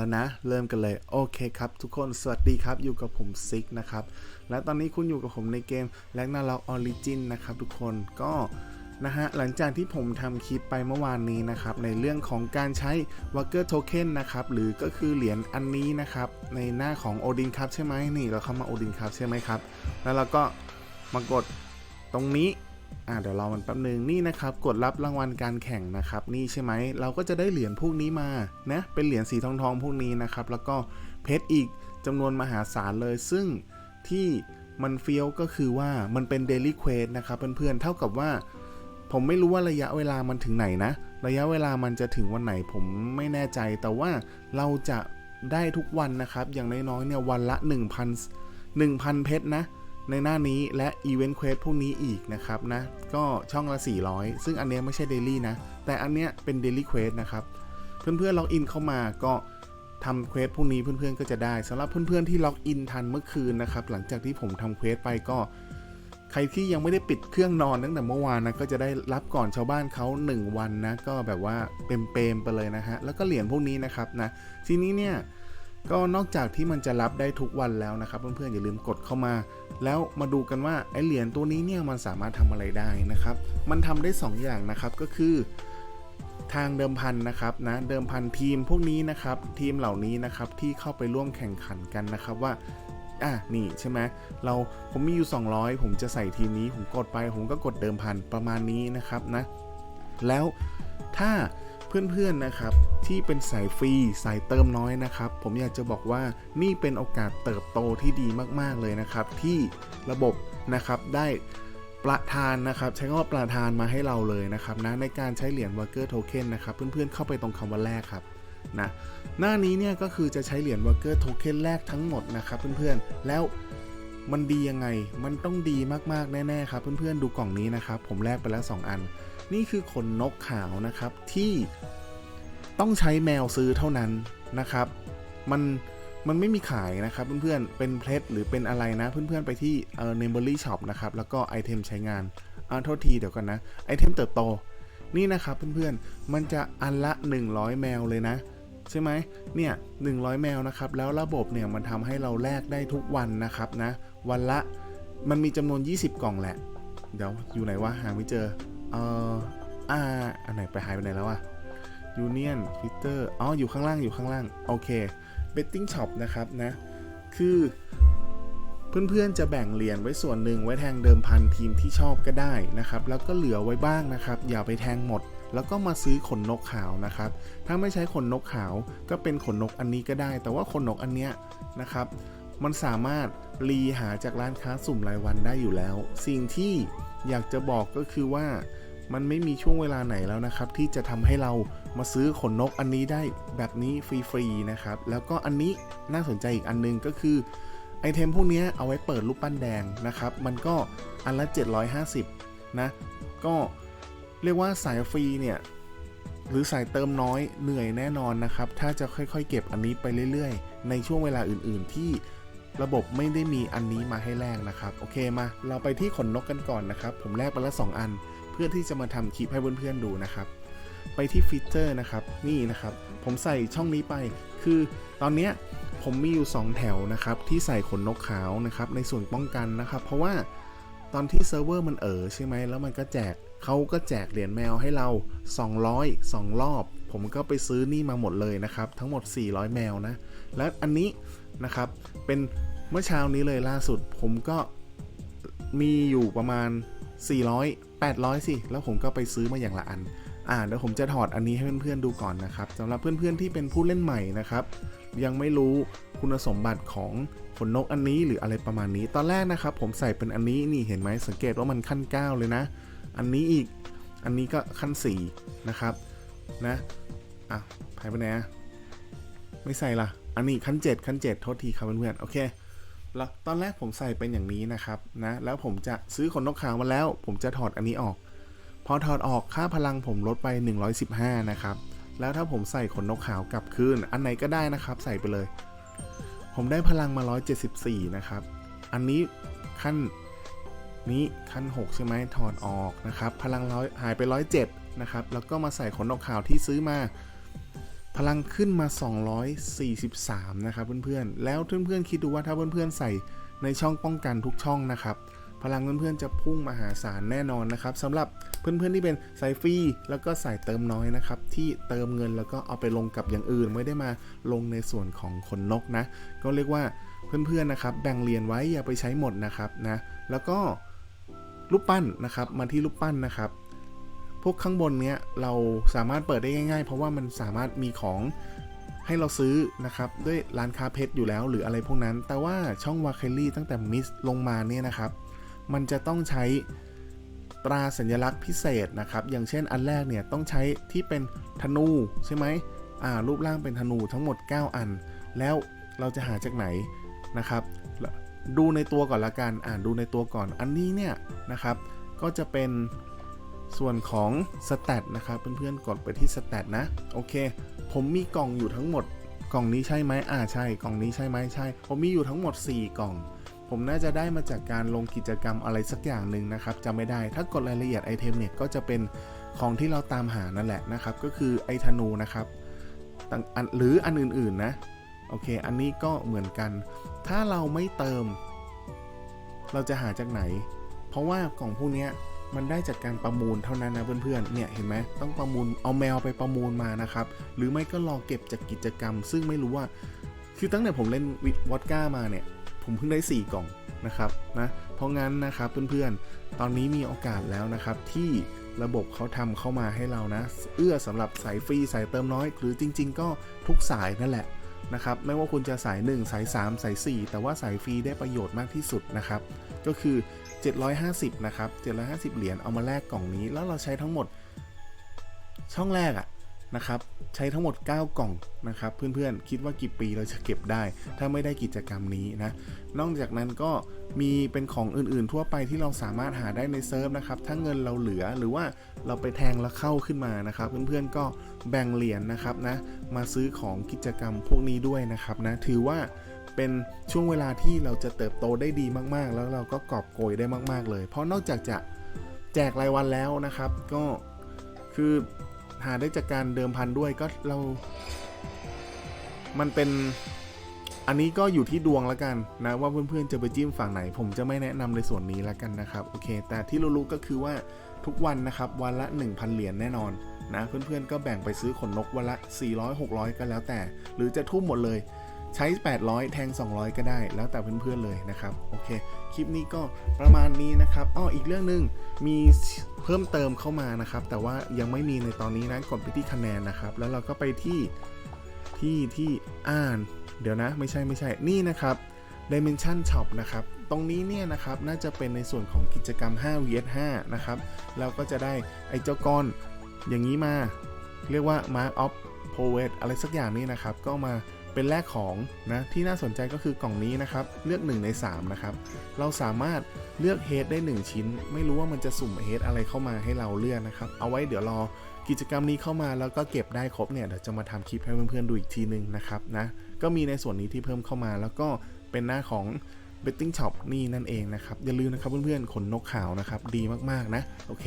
แล้วนะ เริ่มกันเลย โอเคครับทุกคนสวัสดีครับอยู่กับผมซิกนะครับ และตอนนี้คุณอยู่กับผมในเกมแลกนาล็อกออริจินนะครับทุกคนก็นะฮะหลังจากที่ผมทำคลิปไปเมื่อวานนี้นะครับ ในเรื่องของการใช้ w a l k e r Token นะครับ หรือก็คือเหรียญอันนี้นะครับ ในหน้าของ Odin Cup ใช่ไหมนี่เราเข้ามา Odin Cup ใช่ไหมครับ แล้วเราก็มากดตรงนี้ อ่าเดี๋ยวรอมันแป๊บนึงนี่นะครับกดรับรางวัลการแข่งนะครับนี่ใช่ไหมเราก็จะได้เหรียญพวกนี้มานะเป็นเหรียญสีทองทองพวกนี้นะครับแล้วก็เพชรอีกจำนวนมหาศาลเลย ซึ่งที่มันเฟี้ยวก็คือว่ามันเป็นเดลี่เควสนะครับเพื่อนๆเท่ากับว่า ผมไม่รู้ว่าระยะเวลามันถึงไหนนะ ระยะเวลามันจะถึงวันไหนผมไม่แน่ใจ แต่ว่าเราจะได้ทุกวันนะครับ อย่างน้อยๆเนี่ยวันละ 1,000 1,000 เพชรนะ ในหน้านี้และอีเวนต์เควสพวกนี้อีกนะครับนะ ก็ช่องละ 400 ซึ่งอันเนี้ยไม่ใช่เดลี่นะ แต่อันเนี้ยเป็นเดลี่เควสนะครับ เพื่อนๆล็อกอินเข้ามาก็ทำเควสพวกนี้เพื่อนๆก็จะได้สำหรับเพื่อนๆที่ล็อกอินทันเมื่อคืนนะครับ หลังจากที่ผมทำเควสไปก็ ใครที่ยังไม่ได้ปิดเครื่องนอนตั้งแต่เมื่อวานนะก็จะได้รับก่อนชาวบ้านเขา1 วันนะก็แบบว่าเปรมๆไปเลยนะฮะแล้วก็เหรียญพวกนี้นะครับนะทีนี้เนี่ย ก็นอกจากที่มันจะรับได้ทุกวันแล้วนะครับเพื่อนๆอย่าลืมกดเข้ามา แล้วมาดูกันว่าไอเหรียญตัวนี้เนี่ยมันสามารถทำอะไรได้นะครับ มันทำได้ 2 อย่างนะครับก็คือทางเดิมพันนะครับนะเดิมพันทีมพวกนี้นะครับ ทีมเหล่านี้นะครับที่เข้าไปร่วมแข่งขันกันนะครับว่าอะนี่ใช่ไหมเราผมมีอยู่ 200 ผมจะใส่ทีมนี้ ผมกดไปผมก็กดเดิมพันประมาณนี้นะครับนะแล้วถ้า เพื่อนๆนะครับ ที่เป็นสายฟรีสายเติมน้อยนะครับ ผมอยากจะบอกว่านี่เป็นโอกาสเติบโตที่ดีมากๆเลยนะครับ ที่ระบบนะครับได้ประทานนะครับใช้คำว่าประทานมาให้เราเลยนะครับนะในการใช้เหรียญ Worker Token นะครับเพื่อนๆเข้าไปตรงคำว่าแรกครับนะหน้านี้เนี่ยก็คือจะใช้เหรียญ Worker Token แรกทั้งหมดนะครับเพื่อนๆแล้วมันดียังไง มันต้องดีมากๆ แน่ ๆ ครับ เพื่อน ๆ ดูกล่องนี้นะครับ ผมแลกไปแล้ว 2 อัน นี่คือขนนกขาวนะครับที่ต้องใช้แมวซื้อเท่านั้นนะครับ มันมันไม่มีขายนะครับเพื่อนๆ เป็นเพลทหรือเป็นอะไรนะเพื่อนๆ ไปที่เอ่อ Memory Shop นะครับ แล้วก็ไอเทมใช้งานอ่าโทษทีเดี๋ยวก่อนนะ ไอเทมเติบโต นี่นะครับเพื่อนๆ มันจะอันละ 100 แมวเลยนะ ใช่ไหมเนี่ย100 แมวนะครับ แล้วระบบเนี่ยมันทำให้เราแลกได้ทุกวันนะครับนะ วันละมันมีจำนวน 20 กล่องแหละ เดี๋ยวอยู่ไหนวะหาไม่เจอ เอ่ออ่าอันไหนไปหายไปไหนแล้วอะยูเนียนฟิเตอร์อ๋ออยู่ข้างล่างอยู่ข้างล่าง โอเค betting shop นะครับนะ คือเพื่อนๆจะแบ่งเหรียญไว้ส่วนหนึ่งไว้แทงเดิมพันทีมที่ชอบก็ได้นะครับ แล้วก็เหลือไว้บ้างนะครับ อย่าไปแทงหมด แล้วก็มาซื้อขนนกขาวนะครับ ถ้าไม่ใช้ขนนกขาวก็เป็นขนนกอันนี้ก็ได้ แต่ว่าขนนกอันเนี้ยนะครับ มันสามารถรีหาจากร้านค้าสุ่มรายวันได้อยู่แล้ว สิ่งที่อยากจะบอกก็คือว่ามันไม่มีช่วงเวลาไหนแล้วนะครับ ที่จะทำให้เรามาซื้อขนนกอันนี้ได้แบบนี้ฟรีๆนะครับ แล้วก็อันนี้น่าสนใจอีกอันนึงก็คือไอเทมพวกเนี้ยเอาไว้เปิดรูปปั้นแดงนะครับ มันก็อันละ 750 นะ ก็เรียกว่าสายฟรีเนี่ย หรือสายเติมน้อยเหนื่อยแน่นอนนะครับ ถ้าจะค่อยๆ เก็บอันนี้ไปเรื่อยๆ ในช่วงเวลาอื่นๆที่ ระบบไม่ได้มีอันนี้มาให้แลกนะครับโอเคมา เราไปที่ขนนกกันก่อนนะครับ ผมแลกไปล้ว2อัน เพื่อที่จะมาทำคลิปให้เพื่อนๆดูนะครับ ไปที่ฟีเจอร์นะครับนี่นะครับ ผมใส่ช่องนี้ไป คือตอนเนี้ยผมมีอยู่ 2 แถวนะครับ ที่ใส่ขนนกขาวนะครับ ในส่วนป้องกันนะครับ เพราะว่าตอนที่เซิร์ฟเวอร์มันเออใช่ไหมแล้วมันก็แจกเขาก็แจกเหรียญแมวให้เรา 200 2 รอบ ผมก็ไปซื้อนี่มาหมดเลยนะครับ ทั้งหมด 400 แมวนะ และอันนี้นะครับ เป็นเมื่อเช้านี้เลยล่าสุด ผมก็มีอยู่ประมาณ 400 800 สิ แล้วผมก็ไปซื้อมาอย่างละอัน อ่าเดี๋ยวผมจะถอดอันนี้ให้เพื่อนๆดูก่อนนะครับสำหรับเพื่อนๆที่เป็นผู้เล่นใหม่นะครับ ยังไม่รู้คุณสมบัติของขนนกอันนี้หรืออะไรประมาณนี้ ตอนแรกนะครับ ผมใส่เป็นอันนี้นี่เห็นไหมสังเกตว่ามันขั้น 9 เลยนะ อันนี้อีก อันนี้ก็ขั้น4นะครับนะ อะหายไปไหนไม่ใส่ละอันนี้ขั้น 7 ขั้น 7 โทษทีครับเพื่อนๆโอเคแล้วตอนแรกผมใส่เป็นอย่างนี้นะครับนะแล้วผมจะซื้อขนนกขาวมาแล้ว ผมจะถอดอันนี้ออก พอถอดออกค่าพลังผมลดไป 115 นะครับ แล้วถ้าผมใส่ขนนกขาวกลับคืนอันไหนก็ได้นะครับ ใส่ไปเลย ผมได้พลังมา 174 นะครับ อันนี้ขั้นนี้ขั้น 6 ใช่ไหมถอดออกนะครับ พลังร้อยหายไป 107 นะครับ แล้วก็มาใส่ขนนกขาวที่ซื้อมา ลังขึ้นมา 243 นะครับเพื่อนๆ แล้วเพื่อนๆคิดดูว่าถ้าเพื่อนๆใส่ในช่องป้องกันทุกช่องนะครับ พลังเพื่อนๆจะพุ่งมหาศาลแน่นอนนะครับสำหรับเพื่อนๆที่เป็นสายฟรีแล้วก็สายเติมน้อยนะครับ ที่เติมเงินแล้วก็เอาไปลงกับอย่างอื่น ไม่ได้มาลงในส่วนของขนนกนะ ก็เรียกว่าเพื่อนๆนะครับ แบ่งเหรียญไว้อย่าไปใช้หมดนะครับนะแล้วก็รูปปั้นนะครับมาที่รูปปั้นนะครับ พวกข้างบนเนี้ยเราสามารถเปิดได้ง่าย ๆ เพราะว่ามันสามารถมีของให้เราซื้อนะครับด้วยร้านค้าเพชรอยู่แล้วหรืออะไรพวกนั้น แต่ว่าช่องวาเคลลี่ตั้งแต่มิสลงมาเนี่ยนะครับ มันจะต้องใช้ตราสัญลักษณ์พิเศษนะครับ อย่างเช่นอันแรกเนี่ยต้องใช้ที่เป็นธนูใช่ไหมอ่ารูปร่างเป็นธนูทั้งหมด 9 อัน แล้วเราจะหาจากไหนนะครับ ดูในตัวก่อนละกันอ่านดูในตัวก่อนอันนี้เนี่ยนะครับ ก็จะเป็น ส่วนของสแตทนะครับเพื่อนๆกดไปที่สแตทนะ โอเค ผมมีกล่องอยู่ทั้งหมด กล่องนี้ใช่ไหมอ่าใช่ กล่องนี้ใช่ไหมใช่ ผมมีอยู่ทั้งหมด 4 กล่อง ผมน่าจะได้มาจากการลงกิจกรรมอะไรสักอย่างหนึ่งนะครับจำไม่ได้ถ้ากดรายละเอียดไอเทมเนี่ยก็จะเป็นของที่เราตามหานั่นแหละนะครับ ก็คือไอธนูนะครับหรืออันอื่นๆนะโอเค อันนี้ก็เหมือนกัน ถ้าเราไม่เติม เราจะหาจากไหน เพราะว่ากล่องพวกเนี้ย มันได้จากการประมูลเท่านั้นนะเพื่อนๆ เนี่ยเห็นไหมต้องประมูลเอาแมวไปประมูลมานะครับ หรือไม่ก็รอเก็บจากกิจกรรม ซึ่งไม่รู้ว่า คือตั้งแต่ผมเล่นวิวอดก้ามาเนี่ย ผมเพิ่งได้ 4 กล่องนะครับนะ เพราะงั้นนะครับเพื่อนๆ ตอนนี้มีโอกาสแล้วนะครับที่ระบบเขาทำเข้ามาให้เรานะ เอื้อสำหรับสายฟรีสายเติมน้อย หรือจริง ๆ ก็ทุกสายนั่นแหละนะครับไม่ว่าคุณจะสาย 1 สาย 3 สาย 4 แต่ว่าสายฟรีได้ประโยชน์มากที่สุดนะครับ ก็คือ 750 นะครับ 750 เหรียญเอามาแลกกล่องนี้ แล้วเราใช้ทั้งหมดช่องแรกอะนะครับ ใช้ทั้งหมด 9 กล่องนะครับ เพื่อนๆ คิดว่ากี่ปีเราจะเก็บได้ ถ้าไม่ได้กิจกรรมนี้นะ นอกจากนั้นก็มีเป็นของอื่นๆ ทั่วไปที่เราสามารถหาได้ในเซิร์ฟนะครับ ถ้าเงินเราเหลือหรือว่าเราไปแทงแล้วเข้าขึ้นมานะครับ เพื่อนๆ ก็แบ่งเหรียญนะครับนะ มาซื้อของกิจกรรมพวกนี้ด้วยนะครับนะ ถือว่า เป็นช่วงเวลาที่เราจะเติบโตได้ดีมากๆ แล้วเราก็กอบโกยได้มาก ๆ เลย เพราะนอกจากจะแจกรายวันแล้วนะครับ ก็คือหาได้จากการเดิมพันด้วยก็เรา มันเป็นอันนี้ก็อยู่ที่ดวงแล้วกันนะว่าเพื่อนๆจะไปจิ้มฝั่งไหน ผมจะไม่แนะนำในส่วนนี้แล้วกันนะครับโอเค แต่ที่รู้ๆก็คือว่าทุกวันนะครับวันละ 1,000 เหรียญแน่นอนนะเพื่อนๆก็แบ่งไปซื้อขนนกวันละ 400 600 ก็แล้วแต่ หรือจะทุ่มหมดเลย ใช้ 800 แทง 200 ก็ได้ แล้วแต่เพื่อนๆเลยนะครับ โอเค คลิปนี้ก็ประมาณนี้นะครับอ้ออีกเรื่องหนึ่งมีเพิ่มเติมเข้ามานะครับ แต่ว่ายังไม่มีในตอนนี้นะ กดไปที่คะแนนนะครับ แล้วเราก็ไปที่ที่ที่อ่าน เดี๋ยวนะ ไม่ใช่ไม่ใช่ นี่นะครับ Dimension Shop นะครับ ตรงนี้เนี่ยนะครับ น่าจะเป็นในส่วนของกิจกรรม 5 vs 5นะครับแล้วก็จะได้ไอ้เจ้าก้อนอย่างนี้มา เรียกว่า Mark of Poet อะไรสักอย่างนี้นะครับ ก็มา เป็นแลกของนะที่น่าสนใจก็คือกล่องนี้นะครับ เลือก 1 ใน 3 นะครับ เราสามารถเลือกเฮดได้ 1 ชิ้น ไม่รู้ว่ามันจะสุ่มเฮดอะไรเข้ามาให้เราเลือกนะครับ เอาไว้เดี๋ยวรอกิจกรรมนี้เข้ามาแล้วก็เก็บได้ครบเนี่ยเดี๋ยวจะมาทำคลิปให้เพื่อนๆดูอีกทีนึงนะครับนะก็มีในส่วนนี้ที่เพิ่มเข้ามาแล้วก็เป็นหน้าของ betting shop นี่นั่นเองนะครับอย่าลืมนะครับเพื่อนๆขนนกขาวนะครับดีมากๆนะโอเค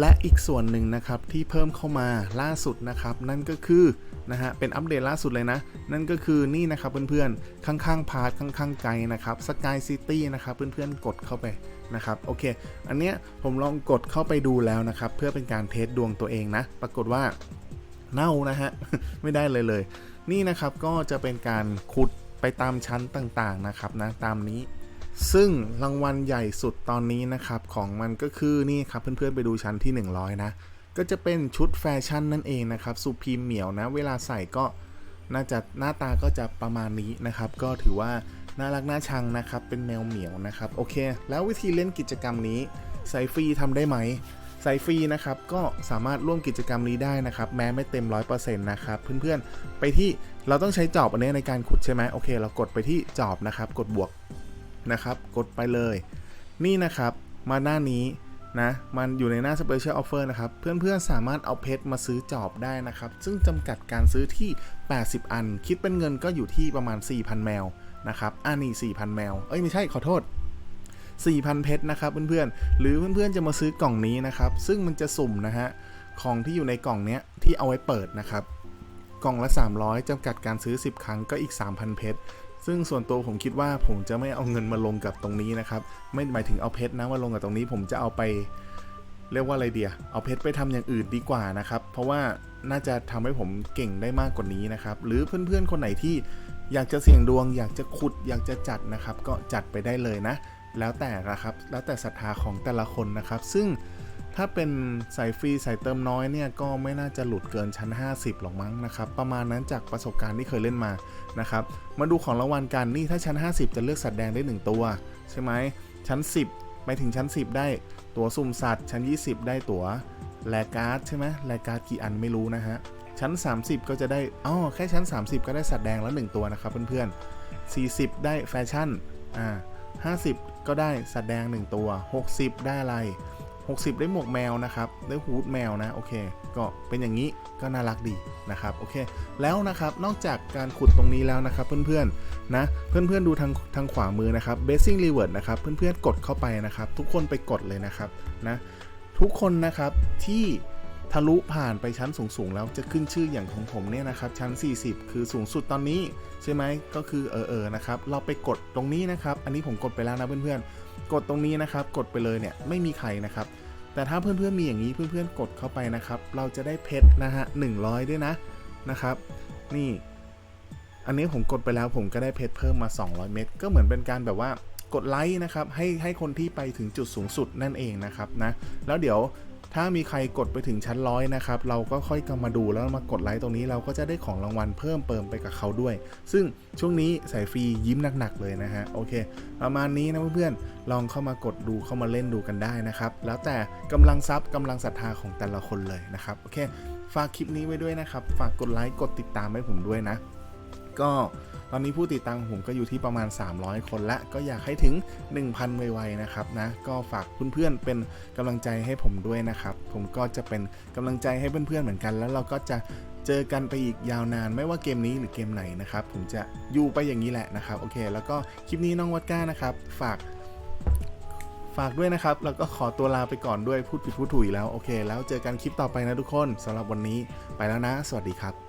และอีกส่วนหนึ่งนะครับที่เพิ่มเข้ามาล่าสุดนะครับ นั่นก็คือนะฮะเป็นอัปเดตล่าสุดเลยนะ นั่นก็คือนี่นะครับเพื่อนๆ ข้างๆพาร์ทข้างๆไกลนะครับสกายซิตี้นะครับเพื่อนๆกดเข้าไปนะครับโอเค อันเนี้ยผมลองกดเข้าไปดูแล้วนะครับ เพื่อเป็นการเทสดวงตัวเองนะ ปรากฏว่าเน่านะฮะไม่ได้เลยเลย นี่นะครับก็จะเป็นการขุดไปตามชั้นต่างๆนะครับนะตามนี้ ซึ่งรางวัลใหญ่สุดตอนนี้นะครับ ของมันก็คือนี่ครับเพื่อนๆไปดูชั้นที่ 100 นะ ก็จะเป็นชุดแฟชั่นนั่นเองนะครับสุพีมเหมียวนะ เวลาใส่ก็น่าจะหน้าตาก็จะประมาณนี้นะครับ ก็ถือว่าน่ารักน่าชังนะครับ เป็นแมวเหมียวนะครับ โอเค แล้ววิธีเล่นกิจกรรมนี้ใส่ฟรีทำได้ไหมใส่ฟรีนะครับก็สามารถร่วมกิจกรรมนี้ได้นะครับ แม้ไม่เต็ม 100%นะครับเพื่อนๆ ไปที่เราต้องใช้จอบอันนี้ในการขุดใช่ไหมโอเค เรากดไปที่จอบนะครับ กดบวก นะครับ กดไปเลย นี่นะครับมาหน้านี้นะมันอยู่ในหน้า Special Offer นะครับ เพื่อนๆ สามารถเอาเพชรมาซื้อจอบได้นะครับ ซึ่งจำกัดการซื้อที่ 80 อัน คิดเป็นเงินก็อยู่ที่ประมาณ 4,000 แมวนะครับอ่านี่4,000 แมว เอ้ย ไม่ใช่ขอโทษ 4,000 เพชรนะครับเพื่อนๆ หรือเพื่อนๆ จะมาซื้อกล่องนี้นะครับ ซึ่งมันจะสุ่มนะฮะ ของที่อยู่ในกล่องเนี้ยที่เอาไว้เปิดนะครับ กล่องละ 300จำกัดการซื้อ 10 ครั้งก็อีก 3,000 เพชร ซึ่งส่วนตัวผมคิดว่าผมจะไม่เอาเงินมาลงกับตรงนี้นะครับ ไม่หมายถึงเอาเพชรนะมาลงกับตรงนี้ ผมจะเอาไปเรียกว่าอะไรเดียเอาเพชรไปทำอย่างอื่นดีกว่านะครับ เพราะว่าน่าจะทำให้ผมเก่งได้มากกว่านี้นะครับ หรือเพื่อนๆคนไหนที่อยากจะเสี่ยงดวง อยากจะขุดอยากจะจัดนะครับ ก็จัดไปได้เลยนะ แล้วแต่นะครับ แล้วแต่ศรัทธาของแต่ละคนนะครับ ซึ่ง ถ้าเป็นสายฟรีสายเติมน้อยเนี่ยก็ไม่น่าจะหลุดเกินชั้น 50 หรอกมั้งนะครับ ประมาณนั้นจากประสบการณ์ที่เคยเล่นมานะครับ มาดูของรางวัลกันนี่ถ้าชั้น 50 จะเลือกสัตว์แดงได้ 1 ตัว ใช่ไหมชั้น 10 ไปถึงชั้น 10 ได้ตั๋วสุ่มสัตว์ชั้น 20 ได้ตั๋วแลกการ์ดใช่ไหมแลกการ์ดกี่อันไม่รู้นะฮะชั้น 30 ก็จะได้อ๋อแค่ชั้น 30 ก็ได้สัตว์แดงแล้ว 1 ตัวนะครับเพื่อนๆ 40 ได้แฟชั่นอ่า50 ก็ได้สัตว์แดง 1 ตัว 60 ได้อะไร 60 ได้หมวกแมวนะครับ ได้ฮูดแมวนะ โอเค ก็เป็นอย่างนี้ก็น่ารักดีนะครับ โอเค แล้วนะครับ นอกจากการขุดตรงนี้แล้วนะครับ เพื่อนๆ นะ เพื่อนๆ ดูทางทางขวามือนะครับ Basing Reward นะครับ เพื่อนๆ กดเข้าไปนะครับ ทุกคนไปกดเลยนะครับ นะ ทุกคนนะครับที่ทะลุผ่านไปชั้นสูงๆ แล้วจะขึ้นชื่ออย่างของผมเนี่ยนะครับ ชั้น 40 คือสูงสุดตอนนี้ ใช่ไหมก็คือเออเออนะครับ เราไปกดตรงนี้นะครับ อันนี้ผมกดไปแล้วนะเพื่อนๆ กดตรงนี้นะครับ กดไปเลยเนี่ยไม่มีใครนะครับ แต่ถ้าเพื่อนๆมีอย่างนี้เพื่อนๆกดเข้าไปนะครับ เราจะได้เพชรนะฮะหนึ่งร้อยด้วยนะนะครับ นี่ อันนี้ผมกดไปแล้วผมก็ได้เพชรเพิ่มมา 200 เม็ดก็เหมือนเป็นการแบบว่ากดไลค์นะครับให้ให้คนที่ไปถึงจุดสูงสุดนั่นเองนะครับนะแล้วเดี๋ยว ถ้ามีใครกดไปถึงชั้นร้อยนะครับ เราก็ค่อยกลับมาดูแล้วมากดไลค์ตรงนี้เราก็จะได้ของรางวัลเพิ่มเติมไปกับเขาด้วย ซึ่งช่วงนี้ใส่ฟรียิ้มหนักๆเลยนะฮะ โอเค ประมาณนี้นะเพื่อนๆ ลองเข้ามากดดูเข้ามาเล่นดูกันได้นะครับ แล้วแต่กำลังทรัพย์กำลังศรัทธาของแต่ละคนเลยนะครับ โอเค ฝากคลิปนี้ไว้ด้วยนะครับ ฝากกดไลค์กดติดตามให้ผมด้วยนะ ก็ ตอนนี้ผู้ติดตามของผมก็อยู่ที่ประมาณ 300 คนและก็อยากให้ถึง 1,000 ไวๆนะครับนะก็ฝากเพื่อนๆเป็นกำลังใจให้ผมด้วยนะครับ ผมก็จะเป็นกำลังใจให้เพื่อนๆเหมือนกัน แล้วเราก็จะเจอกันไปอีกยาวนานไม่ว่าเกมนี้หรือเกมไหนนะครับ ผมจะอยู่ไปอย่างนี้แหละนะครับโอเค แล้วก็คลิปนี้น้องวัดก้านะครับ ฝาก ฝากด้วยนะครับ แล้วก็ขอตัวลาไปก่อนด้วยพูดผิดพูดถูกอีกแล้วโอเค แล้วเจอกันคลิปต่อไปนะทุกคนสำหรับวันนี้ไปแล้วนะ สวัสดีครับ